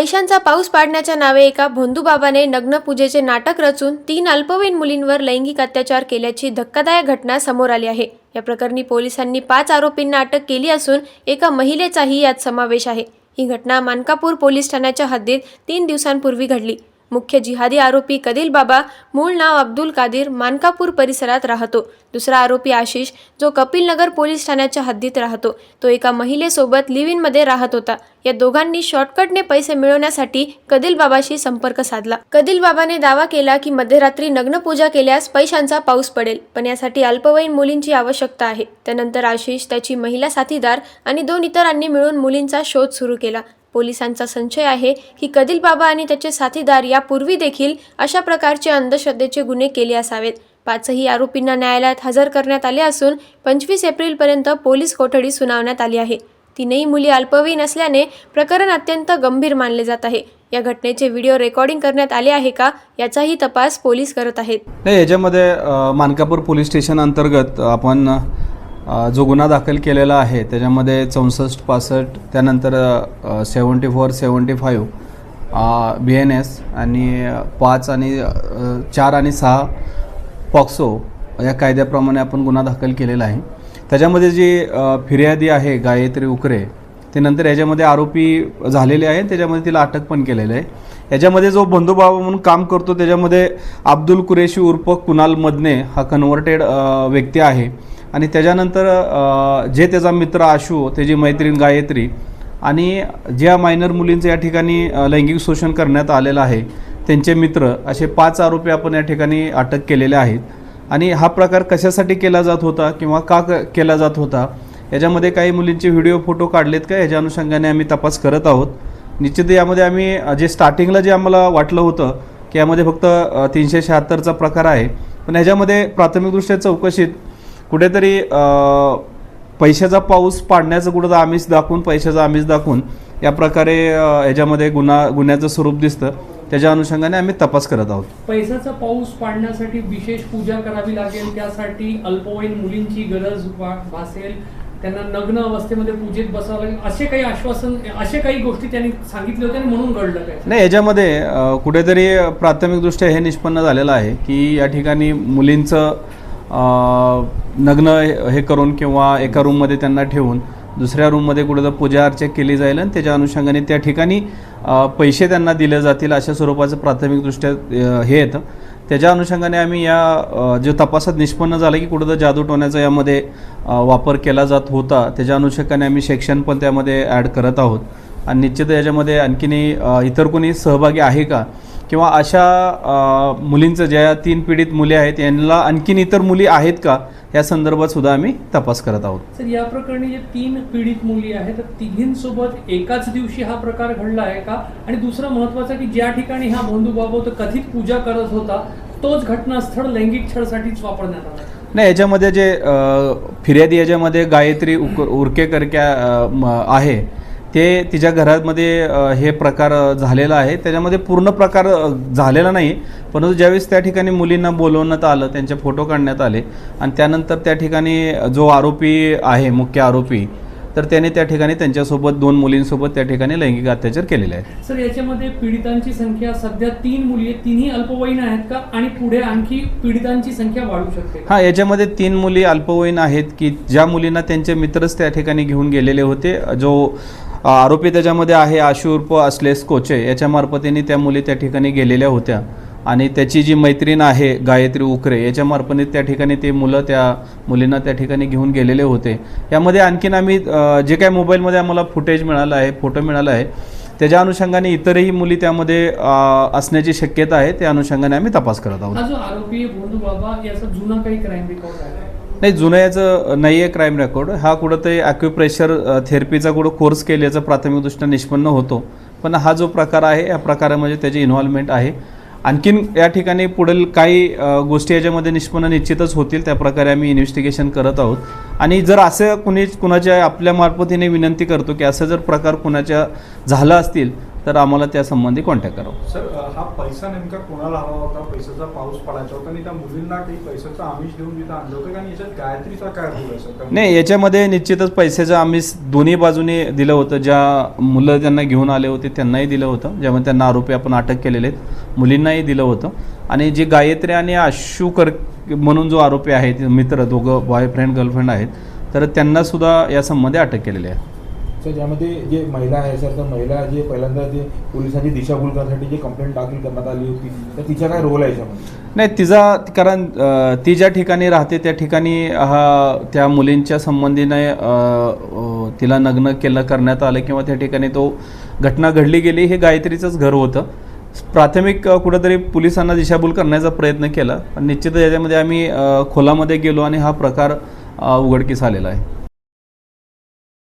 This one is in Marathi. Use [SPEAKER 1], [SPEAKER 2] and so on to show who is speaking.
[SPEAKER 1] पैशांचा पाऊस पाडण्याच्या नावे एका भोंदूबाबाने नग्नपूजेचे नाटक रचून तीन अल्पवयीन मुलींवर लैंगिक अत्याचार केल्याची धक्कादायक घटना समोर आली आहे. या प्रकरणी पोलिसांनी पाच आरोपींना अटक केली असून एका महिलेचाही यात समावेश आहे. ही घटना मानकापूर पोलीस ठाण्याच्या हद्दीत तीन दिवसांपूर्वी घडली. मुख्य जिहादी आरोपी कदिल बाबा मूळ नाव अब्दुल कादिर मानकापूर परिसरात राहतो. दुसरा आरोपी आशिष जो कपिलनगर पोलीस ठाण्याच्या हद्दीत राहतो. तो एका महिलेसोबत लिव्ह इनमध्ये राहत होता. या दोघांनी शॉर्टकटने पैसे मिळवण्यासाठी कदिल बाबाशी संपर्क साधला. कदिल बाबाने दावा केला की मध्यरात्री नग्न पूजा केल्यास पैशांचा पाऊस पडेल पण यासाठी अल्पवयीन मुलींची आवश्यकता आहे. त्यानंतर आशिष त्याची महिला साथीदार आणि दोन इतरांनी मिळून मुलींचा शोध सुरू केला. पोलिसांचा संशय आहे की कदिल बाबा आणि त्याचे साथीदार यापूर्वी देखील अशा प्रकारचे अंधश्रद्धेचे गुन्हे केले असावेत. पाचही आरोपींना न्यायालयात हजर करण्यात आले असून पंचवीस एप्रिलपर्यंत पोलीस कोठडी सुनावण्यात आली आहे. तीनही मुली अल्पवयीन असल्याने प्रकरण अत्यंत गंभीर मानले जात आहे. या घटनेचे व्हिडिओ रेकॉर्डिंग करण्यात आले आहे का याचाही तपास पोलीस करत आहेत.
[SPEAKER 2] नाही याच्यामध्ये मानकापूर पोलीस स्टेशन अंतर्गत आपण जो गुन्हा दाखल केलेला आहे त्याच्यामध्ये चौसष्ट पासष्ट त्यानंतर seventy four seventy five B N S आणि पाच आणि चार आणि सहा पॉक्सो या कायद्याप्रमाणे आपण गुन्हा दाखल केलेला आहे. त्याच्यामध्ये जी फिर्यादी आहे गायत्री उकरे ते नंतर याच्यामध्ये आरोपी झालेले आहे त्याच्यामध्ये तिला अटक पण केलेलं आहे. याच्यामध्ये जो बंधुभाव म्हणून काम करतो त्याच्यामध्ये अब्दुल कुरेशी उर्फ कुणाल मदने हा कन्व्हर्टेड व्यक्ती आहे. आणि त्याच्यानंतर जे त्याचा मित्र आशू त्याची मैत्रीण गायत्री आणि ज्या मायनर मुलींचं या ठिकाणी लैंगिक शोषण करण्यात आलेलं आहे त्यांचे मित्र असे पाच आरोपी आपण या ठिकाणी अटक केलेले आहेत. आणि हा प्रकार कशासाठी केला जात होता किंवा का क- केला जात होता याच्यामध्ये काही मुलींचे व्हिडिओ फोटो काढलेत का? याच्या अनुषंगाने आम्ही तपास करत आहोत. निश्चित यामध्ये आम्ही जे स्टार्टिंगला जे आम्हाला वाटलं होतं की यामध्ये फक्त तीनशे शहात्तरचा प्रकार आहे पण ह्याच्यामध्ये प्राथमिकदृष्ट्या चौकशीत कुठेतरी पैशाचा पाऊस पाडण्याचं कुठं आमिष दाखवून पैशाचा आमिष दाखवून या प्रकारे याच्यामध्ये ह्याच्यामध्ये गुन्हा गुन्ह्याचं स्वरूप दिसतं. त्याच्या अनुषंगाने आम्ही तपास करत आहोत.
[SPEAKER 3] पैशाचा पाऊस पाडण्यासाठी विशेष पूजा करावी लागेल त्यासाठी अल्पवयीन मुलींची गरज भासेल. त्यांना नग्न अवस्थेमध्ये पूजेत बसावं लागेल असे काही आश्वासन असे काही गोष्टी त्यांनी सांगितले होते आणि म्हणून घडलं काय
[SPEAKER 2] नाही याच्यामध्ये कुठेतरी प्राथमिकदृष्ट्या हे निष्पन्न झालेलं आहे की या ठिकाणी मुलींचं नग्न हे करून किंवा एका रूममध्ये त्यांना ठेवून दुसऱ्या रूममध्ये कुठं पूजा अर्चा केली जाईल आणि त्याच्या अनुषंगाने त्या ठिकाणी पैसे त्यांना दिले जातील अशा स्वरूपाचं प्राथमिकदृष्ट्या हे येतं. त्याच्या अनुषंगाने आम्ही या जो तपासात निष्पन्न झालं की कुठं जादू टोण्याचा यामध्ये वापर केला जात होता. त्याच्या अनुषंगाने आम्ही सेक्शन पण त्यामध्ये ॲड करत आहोत. आणि निश्चित याच्यामध्ये आणखीनही इतर कोणी सहभागी आहे का? किंवा अशा मुलींचं ज्या तीन पीडित मुली आहेत यांना आणखीन इतर मुली आहेत का? या संदर्भात सुद्धा आम्ही तपास करत आहोत.
[SPEAKER 3] सर या प्रकरणी जे तीन पीडित मुली आहेत तर तिघींसोबत एकाच दिवशी हा प्रकार घडला आहे का? आणि दुसरं महत्वाचं की ज्या ठिकाणी हा बंधू बाबा तो कथित पूजा करत होता तोच घटनास्थळ लैंगिक छळसाठीच वापरण्यात आला.
[SPEAKER 2] नाही याच्यामध्ये जे फिर्यादी याच्यामध्ये गायत्री उक म- आहे ते तिच्या घरामध्ये हे प्रकार झालेला आहे. त्याच्यामध्ये पूर्ण प्रकार झालेला नाही. परंतु ज्यावेळेस त्या ठिकाणी मुलींना बोलवण्यात आलं त्यांचे फोटो काढण्यात आले आणि त्यानंतर त्या ठिकाणी जो आरोपी आहे मुख्य आरोपी तर त्याने त्या ठिकाणी त्यांच्यासोबत दोन मुलींसोबत त्या ठिकाणी लैंगिक अत्याचार केलेले आहेत.
[SPEAKER 3] सर याच्यामध्ये पीडितांची संख्या सध्या तीन मुली आहेत. तिन्ही अल्पवयीन आहेत का? आणि पुढे आणखी पीडितांची संख्या वाढू शकते का?
[SPEAKER 2] हां याच्यामध्ये तीन मुली अल्पवयीन आहेत की ज्या मुलींना त्यांचे मित्रच त्या ठिकाणी घेऊन गेलेले होते. जो आरोपी त्याच्यामध्ये आहे आशुर्प असलेस कोचे. याच्या मार्फतीने त्या मुली त्या ठिकाणी गेलेल्या होत्या. आणि त्याची जी मैत्रीण आहे गायत्री उकरे याच्या मार्फतीने त्या ठिकाणी ते मुलं त्या मुलींना त्या ठिकाणी घेऊन गेलेले होते. यामध्ये आणखीन आम्ही जे काय मोबाईलमध्ये आम्हाला फुटेज मिळालं आहे फोटो मिळाला आहे त्याच्या अनुषंगाने इतरही मुली त्यामध्ये असण्याची शक्यता आहे. त्या अनुषंगाने आम्ही तपास करत आहोत. नाही जुन्या याचं नाही आहे क्राईम रेकॉर्ड हा कुठं ते ॲक्युप्रेशर थेरपीचा कुठं कोर्स केल्याचा प्राथमिकदृष्ट्या निष्पन्न होतो. पण हा जो प्रकार आहे या प्रकारामध्ये त्याची इन्व्हॉल्वमेंट आहे. आणखीन या ठिकाणी पुढील काही गोष्टी याच्यामध्ये निष्पन्न निश्चितच होतील त्या प्रकारे आम्ही इन्व्हेस्टिगेशन करत आहोत. आणि जर असं कुणी कुणाच्या आपल्या मार्फतीने विनंती करतो की असं जर प्रकार कुणाच्या झाला असतील तर आम्हाला त्या संबंधी कॉन्टॅक्ट करावं
[SPEAKER 4] सर हा पैसा नेमका कोणाला हवा होता? पैशाचा पाऊस पडायचा होता आणि त्या मुलींना काही पैशाचं आमिष देऊन तिथं आणलं होतं आणि याच्यात गायत्रीचा काय रोल आहे सर? त्या
[SPEAKER 2] नाही याच्यामध्ये निश्चितच पैशाचं आम्ही दोन्ही बाजूने दिलं होतं. ज्या मुलं त्यांना घेऊन आले होते त्यांनाही दिलं होतं. ज्यामध्ये त्यांना आरोपी आपण अटक केलेले आहेत मुलींनाही दिलं होतं. आणि जे गायत्री आणि आशू कर म्हणून जो आरोपी आहे मित्र दोघं बॉयफ्रेंड गर्लफ्रेंड आहेत तर त्यांना सुद्धा या संबंधी अटक केलेली आहे.
[SPEAKER 5] सर ज्यामध्ये जे महिला आहे सर तर महिला जे पहिल्यांदा जे पोलिसांची दिशाभूल करण्यासाठी जी कंप्लेंट दाखल करण्यात आली होती तर तिचा काय रोल आहे याच्यामध्ये?
[SPEAKER 2] नाही तिचा कारण ती ज्या ठिकाणी राहते त्या ठिकाणी हा त्या मुलींच्या संबंधीने तिला नग्न केलं करण्यात आलं किंवा त्या ठिकाणी तो घटना घडली गेली हे गायत्रीचंच घर होतं. प्राथमिक कुठंतरी पोलिसांना दिशाभूल करण्याचा प्रयत्न केला. पण निश्चितच याच्यामध्ये आम्ही खोलामध्ये गेलो आणि हा प्रकार उघडकीस आलेला आहे.